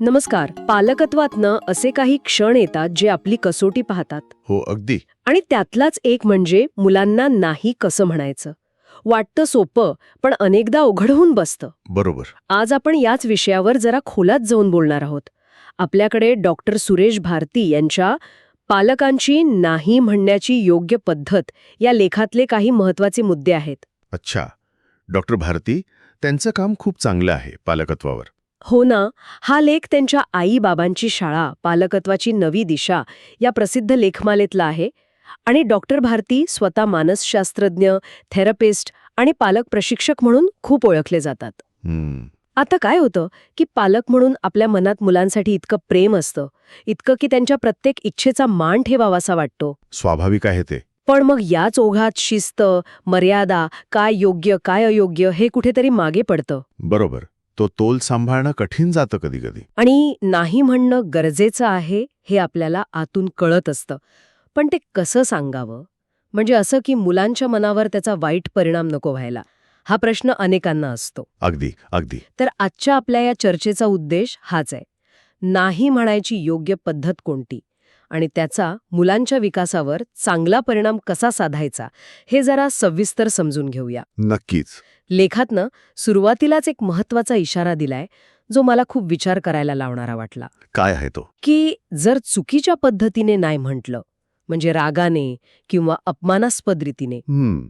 नमस्कार. पालकत्वातनं असे काही क्षण येतात जे आपली कसोटी पाहतात. हो अगदी. आणि त्यातलाच एक म्हणजे मुलांना नाही कसं म्हणायचं. वाटतं सोपं पण अनेकदा अवघड होऊन बसतं. बरोबर. आज आपण याच विषयावर जरा खोलात जाऊन बोलणार आहोत. आपल्याकडे डॉक्टर सुरेश भारती यांच्या पालकांची नाही म्हणण्याची योग्य पद्धत या लेखातले काही महत्त्वाचे मुद्दे आहेत. अच्छा. डॉक्टर भारती त्यांचं काम खूप चांगलं आहे पालकत्वावर. हो ना हा लेख त्यांच्या आई बाबांची शाळा पालकत्वाची नवी दिशा या प्रसिद्ध लेखमालेतला आहे आणि डॉक्टर भारती स्वतः मानसशास्त्रज्ञ थेरपिस्ट आणि पालक प्रशिक्षक म्हणून खूप ओळखले जातात. हम्म, आता काय होतं की पालक म्हणून आपल्या मनात मुलांसाठी इतकं प्रेम असतं इतकं की त्यांच्या प्रत्येक इच्छेचा मान ठेवावासा वाटतो. स्वाभाविक आहे ते. पण मग याच ओघात शिस्त मर्यादा काय योग्य काय अयोग्य हे कुठेतरी मागे पडतं. बरोबर. तो तोल सांभाळणं कठीण जातं कधी कधी आणि नाही म्हणणं गरजेचं आहे हे आपल्याला आतून कळत असतं. पण ते कसं सांगावं? म्हणजे असं की मुलांच्या मनावर त्याचा वाईट परिणाम नको व्हायला. हा प्रश्न अनेकांना असतो. अगदी अगदी. तर आजच्या आपल्या या चर्चेचा उद्देश हाच आहे. नाही म्हणायची योग्य पद्धत कोणती? आणि त्याचा मुलांच्या विकासावर चांगला परिणाम कसा साधायचा? हे जरा सविस्तर समजून घेऊया. नक्कीच. लेखातनं सुरुवातीलाच एक महत्त्वाचा इशारा दिलाय जो मला खूप विचार करायला लावणारा वाटला. काय आहे तो? की जर चुकीच्या पद्धतीने नाही म्हटलं म्हणजे रागाने किंवा अपमानास्पद रीतीने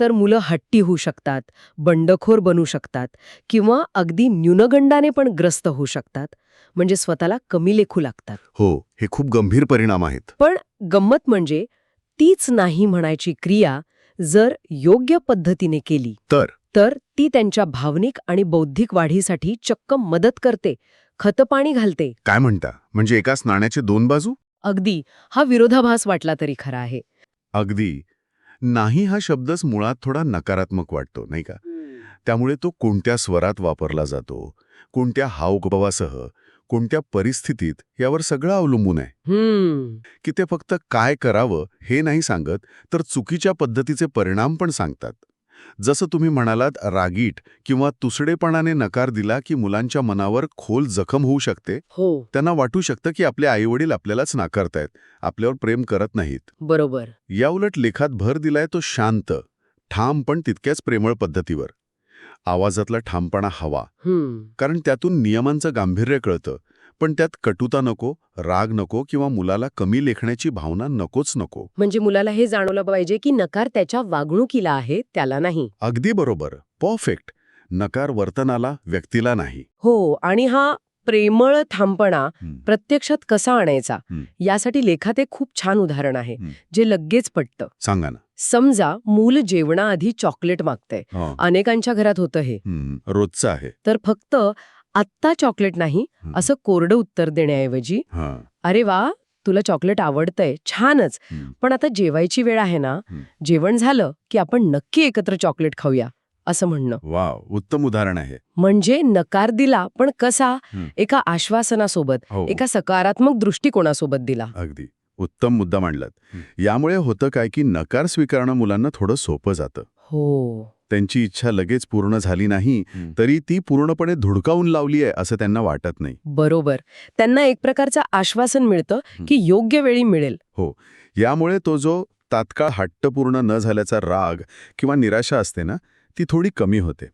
तर मुलं हट्टी होऊ शकतात बंडखोर बनू शकतात किंवा अगदी न्यूनगंडाने पण ग्रस्त होऊ शकतात म्हणजे स्वतःला कमी लेखू लागतात. हो हे खूप गंभीर परिणाम आहेत. पण गंमत म्हणजे तीच नाही म्हणायची क्रिया जर योग्य पद्धतीने केली. तर? तर ती त्यांच्या भावनिक आणि बौद्धिक वाढीसाठी चक्क मदत करते खतपाणी घालते. काय म्हणता? म्हणजे एकाच नाण्याचे दोन बाजू? अगदी. हा विरोधाभास वाटला तरी खरा आहे. अगदी. नाही हा शब्दच मुळात थोडा नकारात्मक वाटतो नाही का? त्यामुळे तो कोणत्या स्वरात वापरला जातो कोणत्या हावभावासह कोणत्या परिस्थितीत यावर सगळं अवलंबून आहे. हम्म. की ते फक्त काय करावं हे नाही सांगत तर चुकीच्या पद्धतीचे परिणाम पण सांगतात. जसं तुम्ही म्हणालात रागीट किंवा तुसडेपणाने नकार दिला की मुलांच्या मनावर खोल जखम होऊ शकते हो. त्यांना वाटू शकतं की आपले आईवडील आपल्यालाच नाकारतायत आपल्यावर प्रेम करत नाहीत. बरोबर. याउलट लेखात भर दिलाय तो शांत ठाम पण तितक्याच प्रेमळ पद्धतीवर. आवाजातला ठामपणा हवा. कारण त्यातून नियमांचं गांभीर्य कळतं. पण त्यात कटुता नको राग नको किंवा मुलाला कमी लेखण्याची भावना नकोच नको. म्हणजे मुलाला हे जाणवलं पाहिजे की नकार त्याच्या वागणुकीला आहे त्याला नाही. अगदी बरोबर. परफेक्ट नकार वर्तनाला व्यक्तीला नाही. हो आणि हा प्रेमळ हं, प्रत्यक्षात कसा आणायचा. यासाठी लेखात एक खूप छान उदाहरण आहे. जे लगेच पटतं. सांगा ना. समजा मूल जेवणाआधी चॉकलेट मागतंय. अनेकांच्या घरात होतं हं, रोजचं आहे. तर फक्त आत्ता चॉकलेट नाही असं कोरडं उत्तर देण्याऐवजी अरे वा तुला चॉकलेट आवडतंय. छानच. पण आता जेवायची वेळ आहे ना. जेवण झालं की आपण नक्की एकत्र चॉकलेट खाऊया असं म्हणणं. वाव उत्तम उदाहरण आहे. म्हणजे नकार दिला पण कसा. एका आश्वासनासोबत हो. एका सकारात्मक दृष्टिकोनासोबत दिला. अगदी. उत्तम मुद्दा मांडलात. यामुळे होतं काय की नकार स्वीकारणं मुलांना थोडं सोपं जातं. हो. त्यांची इच्छा लगेच पूर्ण झाली नाही तरी ती पूर्णपणे धुडकावून लावली आहे असं त्यांना वाटत नाही. बरोबर. त्यांना एक प्रकारचं आश्वासन मिळतं हं. की योग्य वेळी मिळेल. यामुळे तो जो तात्काळ हट्ट पूर्ण न झाल्याचा राग किंवा निराशा असते ना ती थोडी कमी होते.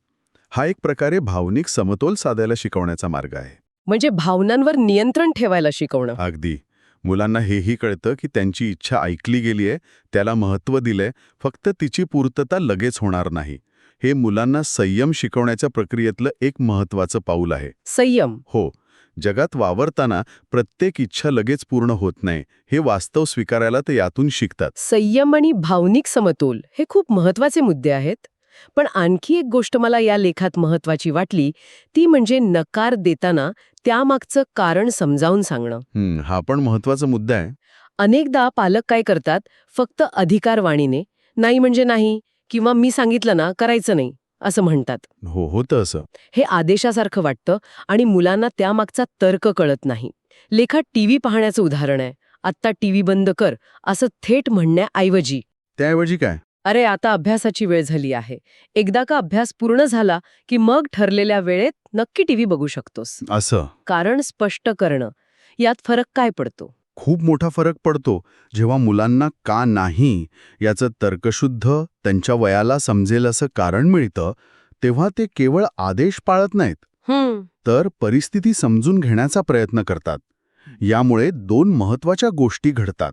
हा एक प्रकारे भावनिक समतोल साधायला शिकवण्याचा मार्ग आहे. म्हणजे भावनांवर नियंत्रण ठेवायला शिकवणं. अगदी. मुलांना हेही कळतं की त्यांची इच्छा ऐकली गेली आहे त्याला महत्त्व दिलंय फक्त तिची पूर्तता लगेच होणार नाही. हे मुलांना संयम शिकवण्याच्या प्रक्रियेतलं एक महत्त्वाचं पाऊल आहे. संयम. हो जगात वावरताना प्रत्येक इच्छा लगेच पूर्ण होत नाही हे वास्तव स्वीकारायला ते यातून शिकतात. संयम आणि भावनिक समतोल हे खूप महत्त्वाचे मुद्दे आहेत. पण आणखी एक गोष्ट मला या लेखात महत्वाची वाटली ती म्हणजे नकार देताना त्यामागचं कारण समजावून सांगणं. हं, पण महत्त्वाचा मुद्दा आहे. अनेकदा पालक काय करतात फक्त अधिकारवाणीने नाही म्हणजे नाही किंवा मी सांगितलं ना करायचं नाही असं म्हणतात. हो होतं असं. हे आदेशासारखं वाटतं आणि मुलांना त्यामागचा तर्क कळत नाही. लेखात टीव्ही पाहण्याचं उदाहरण आहे. आत्ता टीव्ही बंद कर असं थेट म्हणण्याऐवजी. त्याऐवजी काय? अरे आता अभ्यासाची वेळ झाली आहे. एकदा का अभ्यास पूर्ण झाला की मग ठरलेल्या वेळेत नक्की टीव्ही बघू शकतोस. असं. कारण स्पष्ट करणं. यात फरक काय पडतो? खूप मोठा फरक पडतो जेव्हा मुलांना का नाही याचं तर्कशुद्ध त्यांच्या वयाला समजेल असं कारण मिळतं तेव्हा ते केवळ आदेश पाळत नाहीत. तर परिस्थिती समजून घेण्याचा प्रयत्न करतात. यामुळे दोन महत्त्वाच्या गोष्टी घडतात.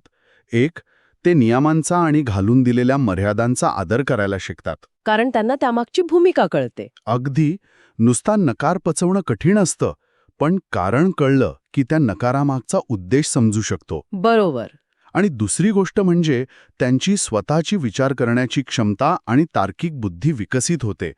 एक ते नियमांचा आणि घालून दिलेल्या मर्यादांचा आदर करायला शिकतात. कारण त्यांना त्यामागची भूमिका कळते. अगदी नुसता नकार पचवणं कठीण असतं पण कारण कळलं की त्या नकारामागचा उद्देश समजू शकतो. बरोबर. आणि दुसरी गोष्ट म्हणजे त्यांची स्वतःची विचार करण्याची क्षमता आणि तार्किक बुद्धी विकसित होते.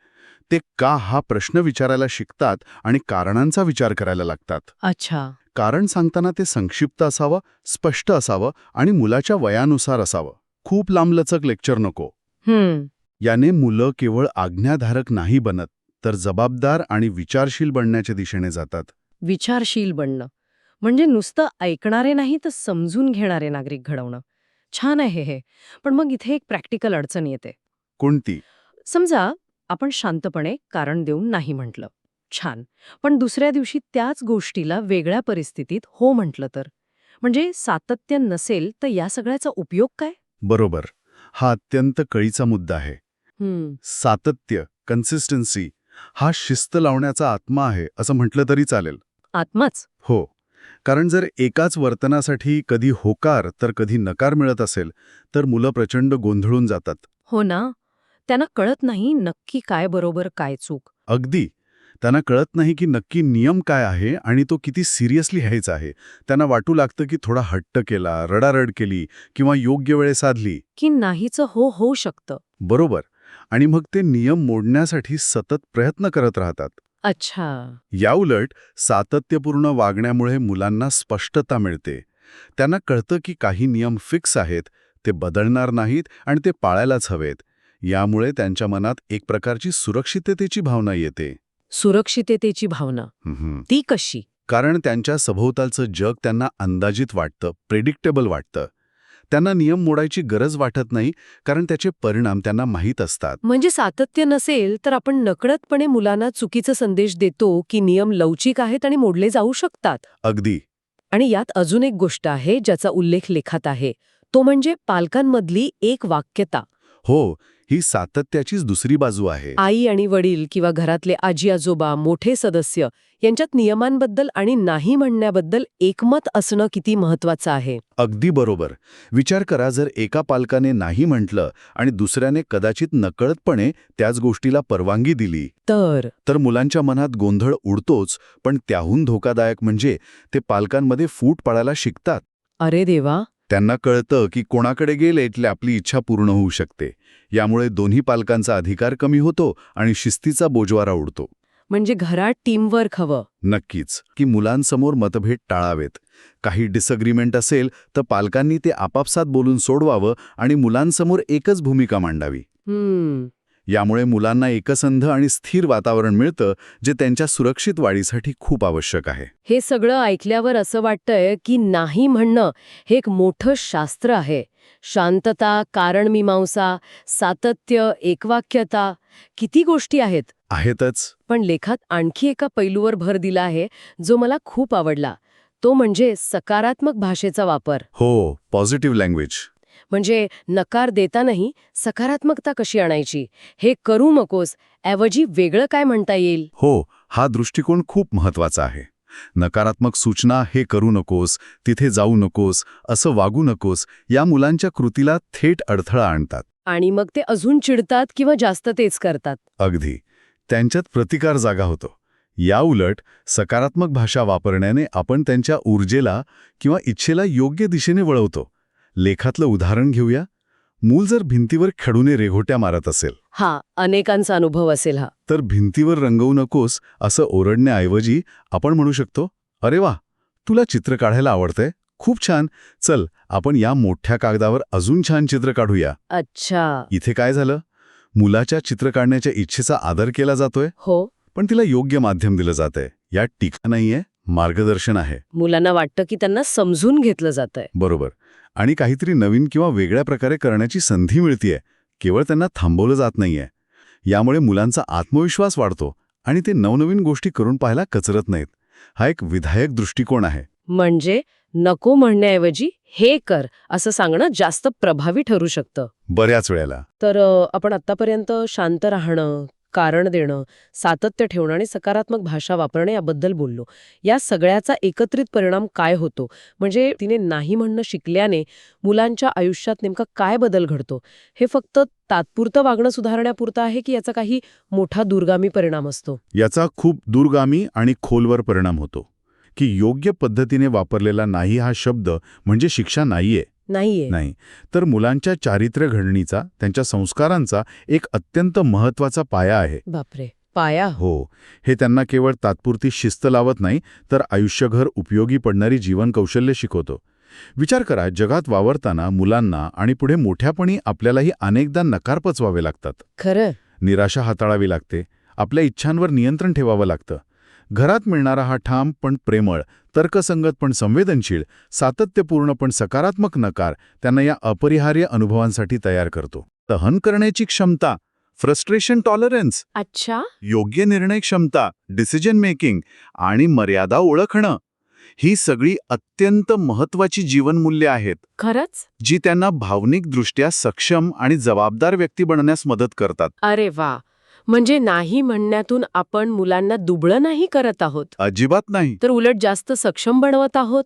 ते का हा प्रश्न विचारायला शिकतात आणि कारणांचा विचार करायला लागतात. अच्छा. कारण सांगताना ते संक्षिप्त असावं स्पष्ट असावं आणि मुलाच्या वयानुसार असावं. खूप लांबलचक लेक्चर नको. याने मुलं केवळ आज्ञाधारक नाही बनत तर जबाबदार आणि विचारशील बनण्याच्या दिशेने जातात. विचारशील बनणं. म्हणजे नुसतं ऐकणारे नाही तर समजून घेणारे नागरिक घडवणं. छान आहे हे. पण मग इथे एक प्रॅक्टिकल अडचण येते. कोणती? समजा आपण शांतपणे कारण देऊन नाही म्हटलं. छान. पण दुसऱ्या दिवशी त्याच गोष्टीला वेगळ्या परिस्थितीत हो म्हटलं तर. म्हणजे सातत्य नसेल तर या सगळ्याचा उपयोग काय? बरोबर. हा अत्यंत कळीचा मुद्दा आहे. सातत्य कन्सिस्टन्सी हा शिस्त लावण्याचा आत्मा आहे असं म्हटलं तरी चालेल. आत्माच. हो. कारण जर एकाच वर्तनासाठी कधी होकार तर कधी नकार मिळत असेल तर मुलं प्रचंड गोंधळून जातात. हो ना? त्यांना कळत नाही नक्की काय बरोबर काय चूक. अगदी. त्यांना कळत नाही की नक्की नियम काय आहे आणि तो किती सिरियसली घ्यायचा आहे. त्यांना वाटू लागतं की थोडा हट्ट केला रडारड केली किंवा योग्य वेळे साधली. की नाहीचं हो होऊ शकतं. बरोबर. आणि मग ते नियम मोडण्यासाठी सतत प्रयत्न करत राहतात. अच्छा. याउलट सातत्यपूर्ण वागण्यामुळे मुलांना स्पष्टता मिळते. त्यांना कळतं की काही नियम फिक्स आहेत ते बदलणार नाहीत आणि ते पाळायलाच हवेत. यामुळे त्यांच्या मनात एक प्रकारची सुरक्षिततेची भावना येते. सुरक्षिततेची भावना. ती कशी? कारण त्यांच्या सभोवतालचं जग त्यांना अंदाजित वाटतं प्रेडिक्टेबल वाटतं. त्यांना नियम मोडायची गरज वाटत नाही कारण त्याचे परिणाम त्यांना माहीत असतात. म्हणजे सातत्य नसेल तर आपण नकळतपणे मुलांना चुकीचा संदेश देतो की नियम लवचिक आहेत आणि मोडले जाऊ शकतात. अगदी. आणि यात अजून एक गोष्ट आहे ज्याचा उल्लेख लेखात आहे. तो म्हणजे पालकांमधली एक वाक्यता. हो ही सातत्याचीच दुसरी बाजू आहे. आई आणि वडील किंवा घरातले आजी आजोबा मोठे सदस्य यांच्यात नियमांबद्दल आणि नाही म्हणण्याबद्दल एकमत असणं किती महत्वाचं आहे? अगदी बरोबर. विचार करा जर एका पालकाने नाही म्हटलं आणि दुसऱ्याने कदाचित नकळतपणे त्याच गोष्टीला परवानगी दिली. तर? तर मुलांच्या मनात गोंधळ उडतोच पण त्याहून धोकादायक म्हणजे ते पालकांमध्ये फूट पाडायला शिकतात. अरे देवा! त्यांना कळतं की कोणाकडे गेले की आपली इच्छा पूर्ण होऊ शकते. यामुळे दोन्ही पालकांचा अधिकार कमी होतो आणि शिस्तीचा बोजवारा उडतो. म्हणजे घरात टीमवर्क हवं. नक्कीच की मुलांसमोर मतभेद टाळावेत. काही डिसअग्रीमेंट असेल तर पालकांनी ते आपापसात बोलून सोडवावं आणि मुलांसमोर एकच भूमिका मांडावी. यामुळे मुलांना एकसंध आणि स्थिर वातावरण मिळतं जे त्यांच्या सुरक्षित वाढीसाठी खूप आवश्यक आहे. हे सगळं ऐकल्यावर असं वाटतंय की नाही म्हणणं हे एक मोठं शास्त्र आहे. शांतता कारणमीमांसा सातत्य एकवाक्यता किती गोष्टी आहेत. आहेतच. पण लेखात आणखी एका पैलूवर भर दिला आहे जो मला खूप आवडला. तो म्हणजे सकारात्मक भाषेचा वापर. हो पॉझिटिव्ह लँग्वेज. म्हणजे नकार देतानाही सकारात्मकता कशी आणायची? हे करू नकोस. ऐवजी वेगळं काय म्हणता येईल? हो हा दृष्टिकोन खूप महत्त्वाचा आहे. नकारात्मक सूचना हे करू नकोस तिथे जाऊ नकोस असं वागू नकोस या मुलांच्या कृतीला थेट अडथळा आणतात. आणि मग ते अजून चिडतात किंवा जास्त तेच करतात? अगदी. त्यांच्यात प्रतिकार जागा होतो. याउलट सकारात्मक भाषा वापरण्याने आपण त्यांच्या ऊर्जेला किंवा इच्छेला योग्य दिशेने वळवतो. लेखातलं उदाहरण घेऊया. मूल जर भिंतीवर खेळूने रेघोट्या मारत असेल. हा अनेकांचा अनुभव असेल हा. तर भिंतीवर रंगवू नकोस असं ओरडण्याऐवजी आपण म्हणू शकतो अरे वा तुला चित्र काढायला आवडतंय? खूप छान. चल आपण या मोठ्या कागदावर अजून छान चित्र काढूया. अच्छा. इथे काय झालं? मुलाच्या चित्र काढण्याच्या इच्छेचा आदर केला जातोय. हो. पण तिला योग्य माध्यम दिलं जातंय. यात टीका नाहीये. मार्गदर्शन आहे. मुलांना वाटतं की त्यांना समजून घेतलं जातंय. बरोबर. आणि काहीतरी नवीन किंवा वेगळ्या प्रकारे करण्याची संधी मिळतीये. केवळ त्यांना थांबवलं जात नाहीये. यामुळे मुलांचा आत्मविश्वास वाढतो आणि ते नवनवीन गोष्टी करून पाहायला कचरत नाहीत. हा एक विधायक दृष्टिकोन आहे. म्हणजे नको म्हणण्याऐवजी हे कर असं सांगणं जास्त प्रभावी ठरू शकतं. बऱ्याच वेळेला. तर आपण आतापर्यंत शांत राहणं कारण देणं सातत्य ठेवणं आणि सकारात्मक भाषा वापरणं याबद्दल बोललो. या सगळ्याचा एकत्रित परिणाम काय होतो? म्हणजे तिने नाही म्हणणं शिकल्याने मुलांच्या आयुष्यात नेमका काय बदल घडतो? हे फक्त तात्पुरतं वागणं सुधारण्यापुरतं आहे की याचा काही मोठा दूरगामी परिणाम असतो? याचा खूप दूरगामी आणि खोलवर परिणाम होतो. की योग्य पद्धतीने वापरलेला नाही हा शब्द म्हणजे शिक्षा नाहीये. नाहीये. नाही. तर मुलांच्या चारित्र्य घडणीचा त्यांच्या संस्कारांचा एक अत्यंत महत्त्वाचा पाया आहे. बापरे. पाया? हो. हे त्यांना केवळ तात्पुरती शिस्त लावत नाही तर आयुष्यभर उपयोगी पडणारी जीवन कौशल्य शिकवतो. विचार करा जगात वावरताना मुलांना आणि पुढे मोठ्यापणी आपल्यालाही अनेकदा नकार पचवावे लागतात. खरं. निराशा हाताळावी लागते. आपल्या इच्छांवर नियंत्रण ठेवावं लागतं. घरात मिळणारा हा ठाम पण प्रेमळ तर्कसंगत पण संवेदनशील सातत्यपूर्ण पण सकारात्मक नकार त्यांना या अपरिहार्य अनुभवांसाठी तयार करतो. सहन करण्याची क्षमता फ्रस्ट्रेशन टॉलरन्स अच्छा. योग्य निर्णय क्षमता डिसिजन मेकिंग आणि मर्यादा ओळखणं ही सगळी अत्यंत महत्वाची जीवनमूल्य आहेत. खरंच? जी त्यांना भावनिकदृष्ट्या सक्षम आणि जबाबदार व्यक्ती बनण्यास मदत करतात. अरे वा! म्हणजे नाही म्हणण्यातून आपण मुलांना दुबळं नाही करत आहोत. अजिबात नाही. तर उलट जास्त सक्षम बनवत आहोत.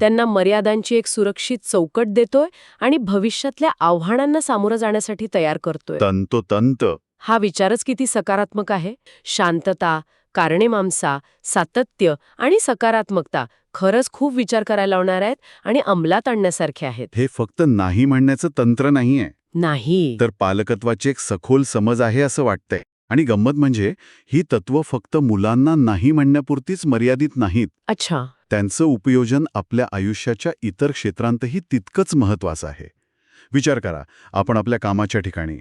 त्यांना मर्यादांची एक सुरक्षित चौकट देतोय आणि भविष्यातल्या आव्हानांना सामोरं जाण्यासाठी तयार करतोय. तंतोतंत. हा विचारच किती सकारात्मक आहे. शांतता कारणे सातत्य आणि सकारात्मकता खरंच खूप विचार करायला लावणार आहेत आणि अंमलात आणण्यासारखे आहेत. हे फक्त नाही म्हणण्याचं तंत्र नाहीये. नाही. तर पालकत्वाची एक सखोल समज आहे असं वाटतंय. आणि गंमत म्हणजे ही तत्व फक्त मुलांना नाही म्हणण्यापुरतीच मर्यादित नाहीत. अच्छा. त्यांचं उपयोजन आपल्या आयुष्याच्या इतर क्षेत्रांतही तितकंच महत्वाचं आहे. विचार करा आपण आपल्या कामाच्या ठिकाणी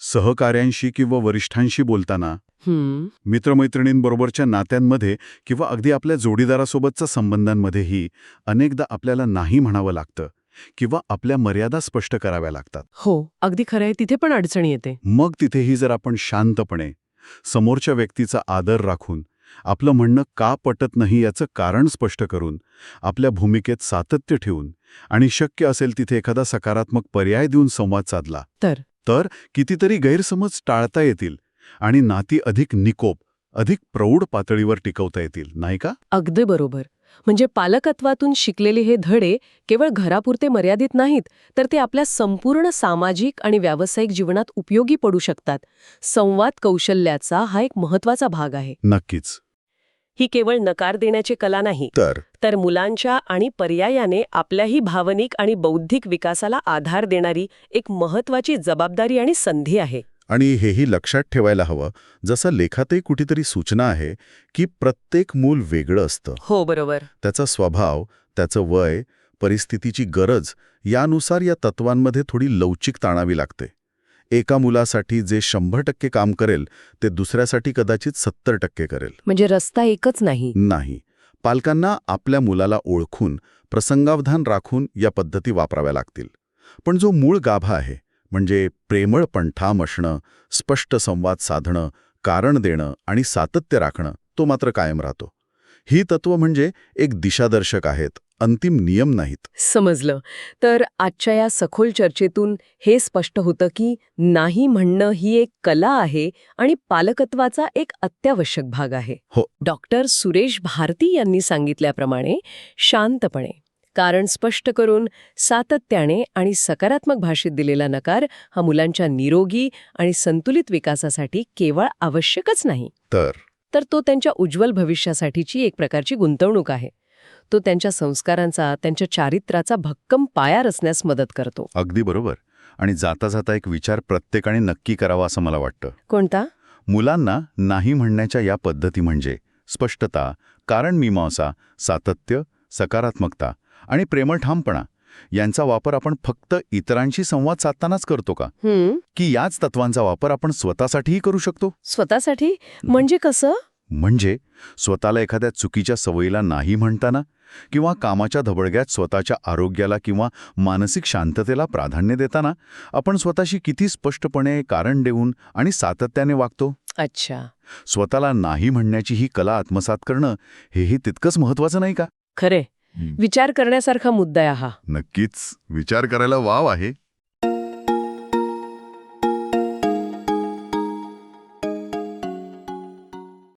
सहकाऱ्यांशी किंवा वरिष्ठांशी बोलताना मित्रमैत्रिणींबरोबरच्या नात्यांमध्ये किंवा अगदी आपल्या जोडीदारासोबतच्या संबंधांमध्येही अनेकदा आपल्याला नाही म्हणावं लागतं. किंवा आपल्या मर्यादा स्पष्ट कराव्या लागतात. हो अगदी खरंय. तिथे पण अडचण येते. मग तिथेही जर आपण शांतपणे समोरच्या व्यक्तीचा आदर राखून आपलं म्हणणं का पटत नाही याचं कारण स्पष्ट करून आपल्या भूमिकेत सातत्य ठेवून आणि शक्य असेल तिथे एखादा सकारात्मक पर्याय देऊन संवाद साधला तर? तर कितीतरी गैरसमज टाळता येतील आणि नाती अधिक निकोप अधिक प्रौढ पातळीवर टिकवता येतील नाही का? अगदी बरोबर. म्हणजे पालकत्वातून शिकलेले हे धडे केवळ घरापुरते मर्यादित नाहीत तर ते आपल्या संपूर्ण सामाजिक आणि व्यावसायिक जीवनात उपयोगी पडू शकतात. संवाद कौशल्याचा हा एक महत्त्वाचा भाग आहे. नक्कीच. ही केवळ नकार देण्याची कला नाही तर? तर मुलांच्या आणि पर्यायाने आपल्याही भावनिक आणि बौद्धिक विकासाला आधार देणारी एक महत्वाची जबाबदारी आणि संधी आहे. आणि हेही लक्षात ठेवायला हवं जसं लेखातही कुठेतरी सूचना आहे की प्रत्येक मूल वेगळं असतं. हो बरोबर. त्याचा स्वभाव त्याचं वय परिस्थितीची गरज यानुसार या तत्वांमध्ये थोडी लवचिक आणावी लागते. एका मुलासाठी जे शंभर टक्के काम करेल ते दुसऱ्यासाठी कदाचित सत्तर टक्के करेल. म्हणजे रस्ता एकच नाही. नाही. पालकांना आपल्या मुलाला ओळखून प्रसंगावधान राखून या पद्धती वापराव्या लागतील. पण जो मूळ गाभा आहे म्हणजे प्रेमळ पण ठाम असणं स्पष्ट संवाद साधणं कारण देणं आणि सातत्य राखणं तो मात्र कायम राहतो. ही तत्व म्हणजे एक दिशादर्शक आहेत अंतिम नियम नाहीत. समजलं. तर आजच्या या सखोल चर्चेतून हे स्पष्ट होतं की नाही म्हणणं ही एक कला आहे आणि पालकत्वाचा एक अत्यावश्यक भाग आहे. हो. डॉक्टर सुरेश भारती यांनी सांगितल्याप्रमाणे शांतपणे कारण स्पष्ट करून सातत्याने आणि सकारात्मक भाषेत दिलेला नकार हा मुलांच्या निरोगी आणि संतुलित विकासासाठी केवळ आवश्यकच नाही. तर? तर तो त्यांच्या उज्ज्वल भविष्यासाठीची एक प्रकारची गुंतवणूक आहे. तो त्यांच्या संस्कारांचा त्यांच्या चारित्र्याचा भक्कम पाया रचण्यास मदत करतो. अगदी बरोबर. आणि जाता जाता एक विचार प्रत्येकाने नक्की करावा असं मला वाटतं. कोणता? मुलांना नाही म्हणण्याच्या या पद्धती म्हणजे स्पष्टता कारण मीमांसा सातत्य सकारात्मकता आणि प्रेमळ ठामपणा यांचा वापर आपण फक्त इतरांशी संवाद साधतानाच करतो का? की याच तत्वांचा वापर आपण स्वतःसाठीही करू शकतो? स्वतःसाठी? म्हणजे कसं? म्हणजे स्वतःला एखाद्या चुकीच्या सवयीला नाही म्हणताना किंवा कामाच्या धबडग्यात स्वतःच्या आरोग्याला किंवा मानसिक शांततेला प्राधान्य देताना आपण स्वतःशी किती स्पष्टपणे कारण देऊन आणि सातत्याने वागतो? अच्छा. स्वतःला नाही म्हणण्याची ही कला आत्मसात करणं हेही तितकंच महत्वाचं नाही का? खरे विचार करण्यासारखा मुद्दा आहे हा. नक्कीच. विचार करायला वाव आहे.